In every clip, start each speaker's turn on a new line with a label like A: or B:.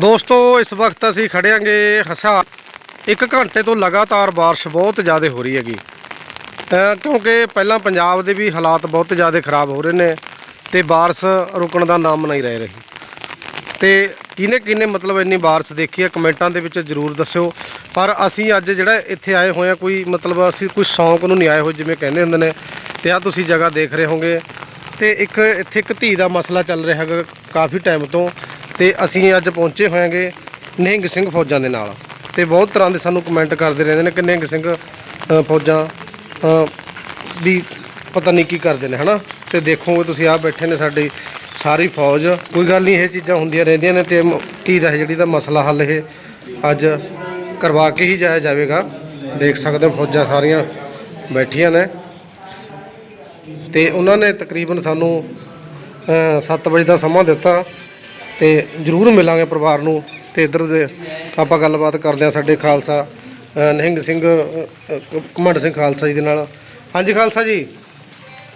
A: ਦੋਸਤੋ, ਇਸ ਵਕਤ ਅਸੀਂ ਖੜਿਆਂਗੇ ਹਸਾ ਇੱਕ ਘੰਟੇ ਤੋਂ ਲਗਾਤਾਰ ਬਾਰਿਸ਼ ਬਹੁਤ ਜ਼ਿਆਦਾ ਹੋ ਰਹੀ ਹੈਗੀ। ਕਿਉਂਕਿ ਪਹਿਲਾਂ ਪੰਜਾਬ ਦੇ ਵੀ ਹਾਲਾਤ ਬਹੁਤ ਜ਼ਿਆਦਾ ਖਰਾਬ ਹੋ ਰਹੇ ਨੇ ਤੇ ਬਾਰਿਸ਼ ਰੁਕਣ ਦਾ ਨਾਮ ਨਹੀਂ ਰਹਿ ਰਹੀ। ਤੇ ਕਿਹਨੇ ਕਿਹਨੇ ਮਤਲਬ ਇੰਨੀ ਬਾਰਿਸ਼ ਦੇਖੀ ਹੈ, ਕਮੈਂਟਾਂ ਦੇ ਵਿੱਚ ਜਰੂਰ ਦੱਸਿਓ। ਪਰ ਅਸੀਂ ਅੱਜ ਜਿਹੜਾ ਇੱਥੇ ਆਏ ਹੋਏ ਆ ਕੋਈ ਮਤਲਬ ਅਸੀਂ ਕੋਈ ਸ਼ੌਂਕ ਨੂੰ ਨਹੀਂ ਆਏ ਹੋਏ ਜਿਵੇਂ ਕਹਿੰਦੇ ਹੁੰਦੇ ਨੇ, ਤੇ ਆ ਤੁਸੀਂ ਜਗ੍ਹਾ ਦੇਖ ਰਹੇ ਹੋਗੇ ਤੇ ਇੱਕ, ਇੱਥੇ ਇੱਕ ਧੀ ਦਾ ਮਸਲਾ ਚੱਲ ਰਿਹਾ ਹੈਗਾ ਕਾਫੀ ਟਾਈਮ ਤੋਂ। ਤੇ ਅਸੀਂ ਅੱਜ ਪਹੁੰਚੇ ਹੋਏਗੇ ਨਿਹੰਗ ਸਿੰਘ ਫੌਜਾਂ ਦੇ ਨਾਲ। ਤੇ ਬਹੁਤ ਤਰ੍ਹਾਂ ਦੇ ਸਾਨੂੰ ਕਮੈਂਟ ਕਰਦੇ ਰਹਿੰਦੇ ਨੇ ਕਿ ਨਿਹੰਗ ਸਿੰਘ ਫੌਜਾਂ ਅ, ਵੀ ਪਤਾ ਨਹੀਂ ਕੀ ਕਰਦੇ ਨੇ ਹਨਾ? ਤੇ ਦੇਖੋਗੇ ਤੁਸੀਂ ਆ ਬੈਠੇ ਨੇ ਸਾਡੀ ਸਾਰੀ ਫੌਜ। ਕੋਈ ਗੱਲ ਨਹੀਂ ਇਹ ਚੀਜ਼ਾਂ ਹੁੰਦੀਆਂ ਰਹਿੰਦੀਆਂ ਨੇ ਤੇ ਮ- ਧੀ ਦਾ ਇਹ ਜਿਹੜੀ ਦਾ ਮਸਲਾ ਹੱਲ ਇਹ ਅੱਜ ਕਰਵਾ ਕੇ ਹੀ ਜਾਇਆ ਜਾਵੇਗਾ। ਦੇਖ ਸਕਦੇ ਹੋ ਫੌਜਾਂ ਸਾਰੀਆਂ ਬੈਠੀਆਂ ਨੇ। ਤੇ ਉਹਨਾਂ ਨੇ ਤਕਰੀਬਨ ਸਾਨੂੰ 7 ਵਜੇ ਦਾ ਸਮਾਂ ਦਿੱਤਾ। ਤੇ ਜ਼ਰੂਰ ਮਿਲਾਂਗੇ ਪਰਿਵਾਰ ਨੂੰ ਤੇ ਇੱਧਰ ਦੇ ਆਪਾਂ ਗੱਲਬਾਤ ਕਰਦੇ ਹਾਂ ਸਾਡੇ ਖਾਲਸਾ ਨਿਹੰਗ ਸਿੰਘ ਘਮੰਡ ਸਿੰਘ ਖਾਲਸਾ ਜੀ ਦੇ ਨਾਲ। ਹਾਂਜੀ ਖਾਲਸਾ ਜੀ।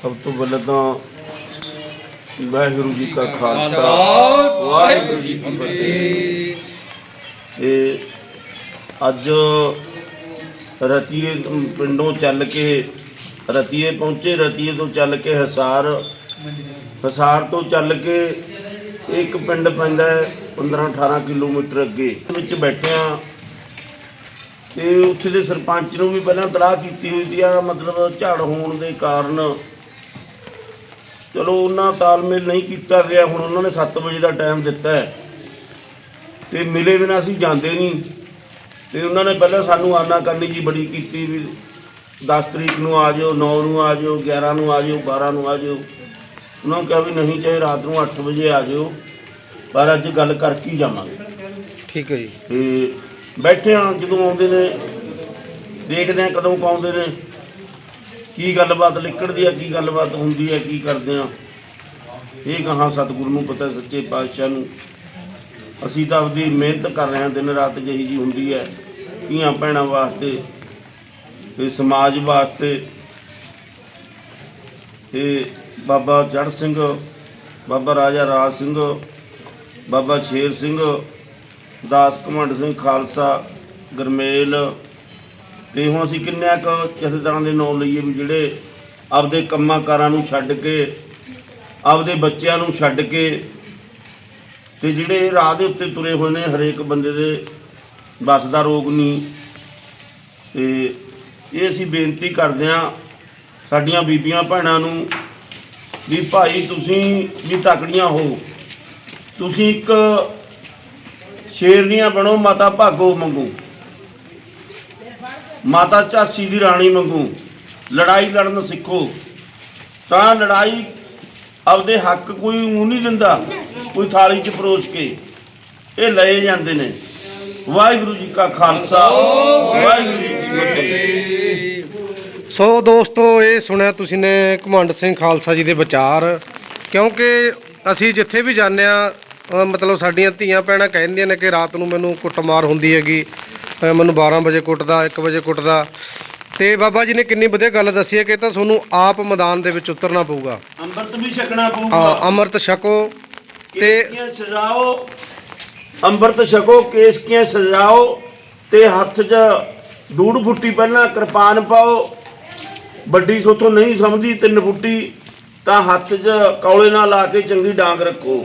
B: ਸਭ ਤੋਂ ਪਹਿਲਾਂ ਤਾਂ ਵਾਹਿਗੁਰੂ ਜੀ ਕਾ ਖਾਲਸਾ ਵਾਹਿਗੁਰੂ ਜੀ ਕੀ ਫਤਿਹ। ਇਹ ਅੱਜ ਰਤੀਏ ਪਿੰਡੋਂ ਚੱਲ ਕੇ ਰਤੀਏ ਪਹੁੰਚੇ ਰਤੀਏ ਤੋਂ ਚੱਲ ਕੇ ਹਸਾਰ ਹਸਾਰ ਤੋਂ ਚੱਲ ਕੇ ਇੱਕ ਪਿੰਡ ਪੈਂਦਾ ਹੈ 15 18 ਕਿਲੋਮੀਟਰ ਅੱਗੇ। ਵਿੱਚ ਬੈਠੇ ਆ ਤੇ ਉੱਥੇ ਦੇ ਸਰਪੰਚ ਨੂੰ ਵੀ ਪਹਿਲਾਂ ਤਲਾਹ ਕੀਤੀ ਹੋਈ ਸੀ ਆ ਮਤਲਬ ਝੜ ਹੋਣ ਦੇ ਕਾਰਨ। ਚਲੋ, ਉਹਨਾਂ ਤਾਲਮੇਲ ਨਹੀਂ ਕੀਤਾ ਗਿਆ, ਹੁਣ ਉਹਨਾਂ ਨੇ 7 ਵਜੇ ਦਾ ਟਾਈਮ ਦਿੱਤਾ ਹੈ। ਤੇ ਮਿਲੇ ਬਿਨਾਂ ਅਸੀਂ ਜਾਂਦੇ ਨਹੀਂ। ਤੇ ਉਹਨਾਂ ਨੇ ਪਹਿਲਾਂ ਸਾਨੂੰ ਆਨਾ ਕਰਨੀ ਜੀ ਬੜੀ ਕੀਤੀ ਵੀ 10 ਤਰੀਕ ਨੂੰ ਆ ਜਾਓ 9 ਨੂੰ ਆ ਜਾਓ 11 ਨੂੰ ਆ ਜਾਓ 12 ਨੂੰ ਆ ਜਾਓ। ਉਹਨਾਂ ਨੂੰ ਕਿਹਾ ਵੀ ਨਹੀਂ ਚਾਹੇ ਰਾਤ ਨੂੰ 8 ਵਜੇ ਆ ਜਾਓ ਪਰ ਅੱਜ ਗੱਲ ਕਰਕੇ ਹੀ ਜਾਵਾਂਗੇ।
A: ਠੀਕ ਹੈ ਜੀ।
B: ਤੇ ਬੈਠੇ ਹਾਂ ਜਦੋਂ ਆਉਂਦੇ ਨੇ ਦੇਖਦੇ ਆ ਕਦੋਂ ਪਾਉਂਦੇ ਨੇ ਕੀ ਗੱਲਬਾਤ ਨਿਕਲਦੀ ਆ ਕੀ ਗੱਲਬਾਤ ਹੁੰਦੀ ਆ ਕੀ ਕਰਦੇ ਆ। ਇਹ ਕਹਾਂ ਸਤਿਗੁਰੂ ਨੂੰ ਪਤਾ ਸੱਚੇ ਪਾਤਸ਼ਾਹ ਨੂੰ। ਅਸੀਂ ਤਾਂ ਆਪਦੀ ਮਿਹਨਤ ਕਰ ਰਹੇ ਹਾਂ ਦਿਨ ਰਾਤ ਜਿਹੀ ਜੀ ਹੁੰਦੀ ਹੈ ਧੀਆਂ ਭੈਣਾਂ ਵਾਸਤੇ ਤੇ ਸਮਾਜ ਵਾਸਤੇ। ਤੇ ਬਾਬਾ ਚੜ੍ਹ ਸਿੰਘ, ਬਾਬਾ ਰਾਜਾ ਰਾਜ ਸਿੰਘ, ਬਾਬਾ ਸ਼ੇਰ ਸਿੰਘ, ਦਾਸ ਘਮੰਡ ਸਿੰਘ ਖਾਲਸਾ, ਗਰਮੇਲ। ਤੇ ਹੁਣ ਅਸੀਂ ਕਿੰਨਿਆਂ ਕੁ ਜਥੇਦਾਰਾਂ ਦੇ ਨਾਂ ਲਈਏ ਵੀ ਜਿਹੜੇ ਆਪਦੇ ਕੰਮਾਂ ਕਾਰਾਂ ਨੂੰ ਛੱਡ ਕੇ, ਆਪਦੇ ਬੱਚਿਆਂ ਨੂੰ ਛੱਡ ਕੇ ਤੇ ਜਿਹੜੇ ਰਾਹ ਦੇ ਉੱਤੇ ਤੁਰੇ ਹੋਏ ਨੇ, ਹਰੇਕ ਬੰਦੇ ਦੇ ਬਸ ਦਾ ਰੋਗ ਨਹੀਂ। ਤੇ ਇਹ ਅਸੀਂ ਬੇਨਤੀ ਕਰਦੇ ਹਾਂ ਸਾਡੀਆਂ ਬੀਬੀਆਂ ਭੈਣਾਂ ਨੂੰ ਵੀ ਭਾਈ ਤੁਸੀਂ ਵੀ ਤਕੜੀਆਂ ਹੋ। ਤੁਸੀਂ ਇੱਕ ਸ਼ੇਰਨੀਆਂ ਬਣੋ, ਮਾਤਾ ਭਾਗੋ ਮੰਗੋ ਮਾਤਾ ਝਾਸੀ ਦੀ ਰਾਣੀ ਮੰਗੋ ਲੜਾਈ ਲੜਨ ਸਿੱਖੋ। ਤਾਂ ਲੜਾਈ ਆਪਦੇ ਹੱਕ ਕੋਈ ਉਹ ਨਹੀਂ ਦਿੰਦਾ, ਕੋਈ ਥਾਲੀ 'ਚ ਪਰੋਸ ਕੇ। ਇਹ ਲਏ ਜਾਂਦੇ ਨੇ। ਵਾਹਿਗੁਰੂ ਜੀ ਕਾ ਖਾਲਸਾ, ਵਾਹਿਗੁਰੂ ਜੀ ਕੀ ਫਤਿਹ।
A: ਸੋ ਦੋਸਤੋ ਇਹ ਸੁਣਿਆ ਤੁਸੀਂ ਨੇ ਘਮੰਡ ਸਿੰਘ ਖਾਲਸਾ ਜੀ ਦੇ ਵਿਚਾਰ। ਕਿਉਂਕਿ ਅਸੀਂ ਜਿੱਥੇ ਵੀ ਜਾਂਦੇ ਆ ਮਤਲਬ ਸਾਡੀਆਂ ਧੀਆਂ ਭੈਣਾਂ ਕਹਿੰਦੀਆਂ ਨੇ ਕਿ ਰਾਤ ਨੂੰ ਮੈਨੂੰ ਕੁੱਟਮਾਰ ਹੁੰਦੀ ਹੈਗੀ। ਮੈਨੂੰ 12 ਵਜੇ ਕੁੱਟਦਾ 1 ਵਜੇ ਕੁੱਟਦਾ। ਤੇ ਬਾਬਾ ਜੀ ਨੇ ਕਿੰਨੀ ਵਧੀਆ ਗੱਲ ਦੱਸੀ ਹੈ ਕਿ ਤਾਂ ਤੁਹਾਨੂੰ ਆਪ ਮੈਦਾਨ ਦੇ ਵਿੱਚ ਉਤਰਨਾ ਪਊਗਾ।
B: ਅੰਮ੍ਰਿਤ ਵੀ ਛਕਣਾ ਪਊਗਾ।
A: ਅੰਮ੍ਰਿਤ ਛਕੋ। ਤੇ
B: ਸਜਾਓ। ਅੰਮ੍ਰਿਤ ਛਕੋ ਕੇਸਕੀਆਂ ਸਜਾਓ। ਤੇ ਹੱਥ 'ਚ ਡੂੜ ਫੁੱਟੀ ਪਹਿਲਾਂ ਕਿਰਪਾਨ ਪਾਓ। ਵੱਡੀ ਸੋਥੋਂ ਨਹੀਂ ਸਮਝੀ, ਤਿੰਨ ਫੁੱਟੀ ਤਾਂ ਹੱਥ 'ਚ ਕੌਲੇ ਨਾਲ ਲਾ ਕੇ ਚੰਗੀ ਡਾਂਗ ਰੱਖੋ।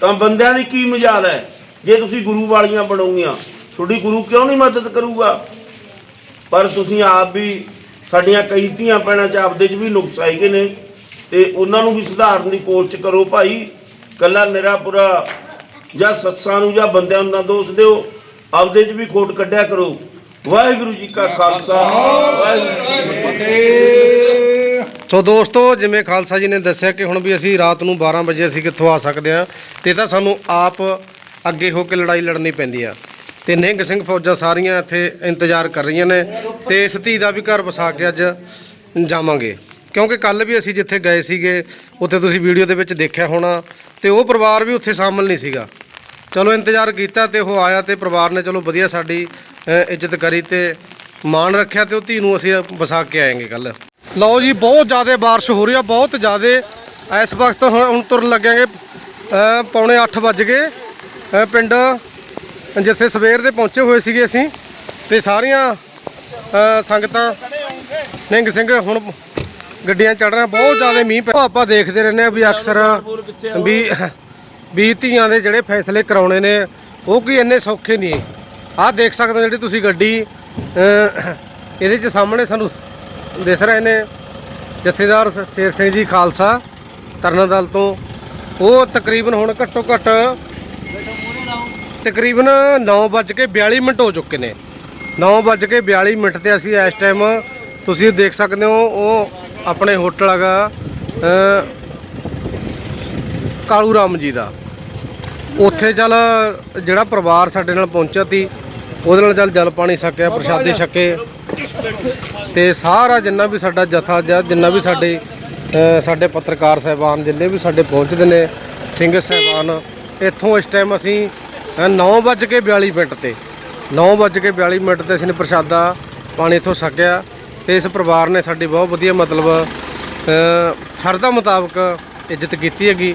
B: ਤਾਂ ਬੰਦਿਆਂ ਦੀ ਕੀ ਮਜਾਲ ਹੈ? ਜੇ ਤੁਸੀਂ ਗੁਰੂ ਵਾਲੀਆਂ ਬਣੋਗੀਆਂ, ਤੁਹਾਡੀ ਗੁਰੂ ਕਿਉਂ ਨਹੀਂ ਮਦਦ ਕਰੂਗਾ? ਪਰ ਤੁਸੀਂ ਆਪ ਵੀ ਸਾਡੀਆਂ ਕਈ ਧੀਆਂ ਭੈਣਾਂ ਚ ਆਪਦੇ ਚ ਵੀ ਨੁਕਸ ਆਏਗੇ ਨੇ ਤੇ ਉਹਨਾਂ ਨੂੰ ਵੀ ਸੁਧਾਰਨ ਦੀ ਕੋਸ਼ਿਸ਼ ਕਰੋ ਭਾਈ। ਕੱਲਾ ਨਿਰਾਪੁਰਾ ਜਾਂ ਸੱਸਾਂ ਨੂੰ ਜਾਂ ਬੰਦਿਆਂ ਨੂੰ ਨਾ ਦੋਸ਼ ਦਿਓ, ਆਪਦੇ ਚ ਵੀ ਖੋਟ ਕੱਢਿਆ ਕਰੋ। ਵਾਹਿਗੁਰੂ ਜੀ ਕਾ ਖਾਲਸਾ, ਵਾਹਿਗੁਰੂ ਜੀ ਕੀ ਫਤਿਹ।
A: ਸੋ ਦੋਸਤੋ, ਜਿਵੇਂ ਖਾਲਸਾ ਜੀ ਨੇ ਦੱਸਿਆ ਕਿ ਹੁਣ ਵੀ ਅਸੀਂ ਰਾਤ ਨੂੰ 12 ਵਜੇ ਅਸੀਂ ਕਿੱਥੋਂ ਆ ਸਕਦੇ ਹਾਂ, ਤੇ ਤਾਂ ਸਾਨੂੰ ਆਪ ਅੱਗੇ ਹੋ ਕੇ ਲੜਾਈ ਲੜਨੀ ਪੈਂਦੀ ਆ। ਤੇ ਨਿਹੰਗ ਸਿੰਘ ਫੌਜਾਂ ਸਾਰੀਆਂ ਇੱਥੇ ਇੰਤਜ਼ਾਰ ਕਰ ਰਹੀਆਂ ਨੇ, ਤੇ ਇਸ ਧੀ ਦਾ ਵੀ ਘਰ ਵਸਾ ਕੇ ਅੱਜ ਜਾਵਾਂਗੇ। ਕਿਉਂਕਿ ਕੱਲ ਵੀ ਅਸੀਂ ਜਿੱਥੇ ਗਏ ਸੀਗੇ, ਉੱਥੇ ਤੁਸੀਂ ਵੀਡੀਓ ਦੇ ਵਿੱਚ ਦੇਖਿਆ ਹੋਣਾ, ਤੇ ਉਹ ਪਰਿਵਾਰ ਵੀ ਉੱਥੇ ਸ਼ਾਮਲ ਨਹੀਂ ਸੀਗਾ। ਚਲੋ ਇੰਤਜ਼ਾਰ ਕੀਤਾ ਤੇ ਉਹ ਆਇਆ ਤੇ ਪਰਿਵਾਰ ਨੇ, ਚਲੋ ਵਧੀਆ ਸਾਡੀ ਇੱਜ਼ਤ ਕਰੀ ਤੇ ਮਾਣ ਰੱਖਿਆ ਤੇ ਉਹ ਧੀ ਨੂੰ ਅਸੀਂ ਵਸਾ ਕੇ ਆਏਗੇ ਕੱਲ ਲਓ ਜੀ ਬਹੁਤ ਜ਼ਿਆਦਾ ਬਾਰਿਸ਼ ਹੋ ਰਹੀ ਆ ਬਹੁਤ ਜ਼ਿਆਦਾ। ਇਸ ਵਕਤ ਹੁਣ ਹੁਣ ਤੁਰਨ ਲੱਗਾਂਗੇ ਅ, ਪੌਣੇ 8 ਵੱਜ ਗਏ। ਪਿੰਡ ਜਿੱਥੇ ਸਵੇਰ ਦੇ ਪਹੁੰਚੇ ਹੋਏ ਸੀਗੇ ਅਸੀਂ ਤੇ ਸਾਰੀਆਂ ਸੰਗਤਾਂ ਨਿੰਗ ਸਿੰਘ ਹੁਣ ਗੱਡੀਆਂ ਚੜ ਰਹੇ ਬਹੁਤ ਜ਼ਿਆਦਾ ਮੀਂਹ ਪੈ ਆਪਾਂ ਦੇਖਦੇ ਰਹਿੰਦੇ ਆ ਵੀ ਅਕਸਰ ਵੀ ਵੀ ਧੀਆਂ ਦੇ ਜਿਹੜੇ ਫੈਸਲੇ ਕਰਾਉਣੇ ਨੇ ਉਹ ਕੀ ਇੰਨੇ ਸੌਖੇ ਨਹੀਂ। ਆਹ ਦੇਖ ਸਕਦੇ ਹੋ ਜਿਹੜੀ ਤੁਸੀਂ ਗੱਡੀ ਇਹਦੇ ਚ ਸਾਹਮਣੇ ਸਾਨੂੰ ਦਿਸ ਰਹੇ ਨੇ ਜਥੇਦਾਰ ਸ਼ੇਰ ਸਿੰਘ ਜੀ ਖਾਲਸਾ ਤਰਨਾ ਦਲ ਤੋਂ। ਉਹ ਤਕਰੀਬਨ ਹੁਣ ਘੱਟੋ ਘੱਟ ਤਕਰੀਬਨ 9:42 ਮਿੰਟ ਹੋ ਚੁੱਕੇ ਨੇ। 9:42 ਮਿੰਟ ਤੇ ਅਸੀਂ ਇਸ ਟਾਈਮ ਤੁਸੀਂ ਦੇਖ ਸਕਦੇ ਹੋ, ਉਹ ਆਪਣੇ ਹੋਟਲ ਹੈਗਾ ਕਾਲੂ ਰਾਮ ਜੀ ਦਾ। ਉੱਥੇ ਚੱਲ ਜਿਹੜਾ ਪਰਿਵਾਰ ਸਾਡੇ ਨਾਲ ਪਹੁੰਚਿਆ ਸੀ ਉਹਦੇ ਨਾਲ ਚੱਲ ਜਲ ਪਾਣੀ ਛਕਿਆ ਪ੍ਰਸ਼ਾਦੇ ਛਕੇ। ਤੇ ਸਾਰਾ ਜਿੰਨਾ ਵੀ ਸਾਡਾ ਜਥਾ ਜਿੰਨਾ ਵੀ ਸਾਡੇ ਸਾਡੇ ਪੱਤਰਕਾਰ ਸਹਿਬਾਨ ਜਿੰਨੇ ਵੀ ਸਾਡੇ ਪਹੁੰਚਦੇ ਨੇ ਸਿੰਘ ਸਹਿਬਾਨ ਇੱਥੋਂ ਇਸ ਟਾਈਮ ਅਸੀਂ 9:42 ਮਿੰਟ ਤੇ 9:42 ਮਿੰਟ ਤੇ ਅਸੀਂ ਨੇ ਪ੍ਰਸ਼ਾਦਾ ਪਾਣੀ ਇੱਥੋਂ ਛਕਿਆ ਤੇ ਇਸ ਪਰਿਵਾਰ ਨੇ ਸਾਡੀ ਬਹੁਤ ਵਧੀਆ ਮਤਲਬ ਅ, ਸ਼ਰਧਾ ਮੁਤਾਬਕ ਇੱਜ਼ਤ ਕੀਤੀ ਹੈਗੀ।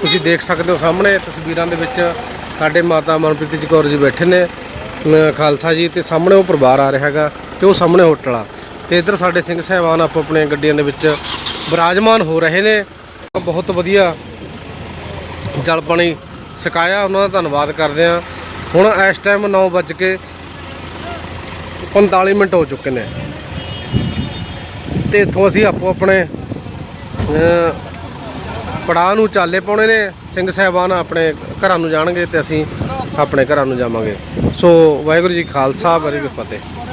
A: ਤੁਸੀਂ ਦੇਖ ਸਕਦੇ ਹੋ ਸਾਹਮਣੇ ਤਸਵੀਰਾਂ ਦੇ ਵਿੱਚ ਸਾਡੇ ਮਾਤਾ ਮਨਪ੍ਰੀਤ ਜੀ ਕੌਰ ਜੀ ਬੈਠੇ ਨੇ। ਖਾਲਸਾ ਜੀ, ਤੇ ਸਾਹਮਣੇ ਉਹ ਪਰਿਵਾਰ ਆ ਰਿਹਾ ਹੈਗਾ ਤੇ ਉਹ ਸਾਹਮਣੇ ਹੋਟਲ ਆ ਤੇ ਇੱਧਰ ਸਾਡੇ ਸਿੰਘ ਸਾਹਿਬਾਨ ਆਪੋ ਆਪਣੀਆਂ ਗੱਡੀਆਂ ਦੇ ਵਿੱਚ ਵਿਰਾਜਮਾਨ ਹੋ ਰਹੇ ਨੇ। ਬਹੁਤ ਵਧੀਆ ਜਲ ਪਾਣੀ ਸਿਕਾਇਆ ਉਹਨਾਂ ਦਾ ਧੰਨਵਾਦ ਕਰਦੇ ਆ ਹੁਣ ਇਸ ਟਾਈਮ 9 ਵੱਜ ਕੇ 45 ਮਿੰਟ ਹੋ ਚੁੱਕੇ ਨੇ। ਤੇ ਇੱਥੋਂ ਅਸੀਂ ਆਪੋ ਆਪਣੇ ਪੜਾਅ ਨੂੰ ਚਾਲੇ ਪਾਉਣੇ ਨੇ। ਸਿੰਘ ਸਾਹਿਬਾਨ ਆਪਣੇ ਘਰਾਂ ਨੂੰ ਜਾਣਗੇ ਤੇ ਅਸੀਂ ਆਪਣੇ ਘਰਾਂ ਨੂੰ ਜਾਵਾਂਗੇ। ਸੋ ਵਾਹਿਗੁਰੂ ਜੀ ਖਾਲਸਾ, ਵਾਹਿਗੁਰੂ ਜੀ ਫਤਿਹ।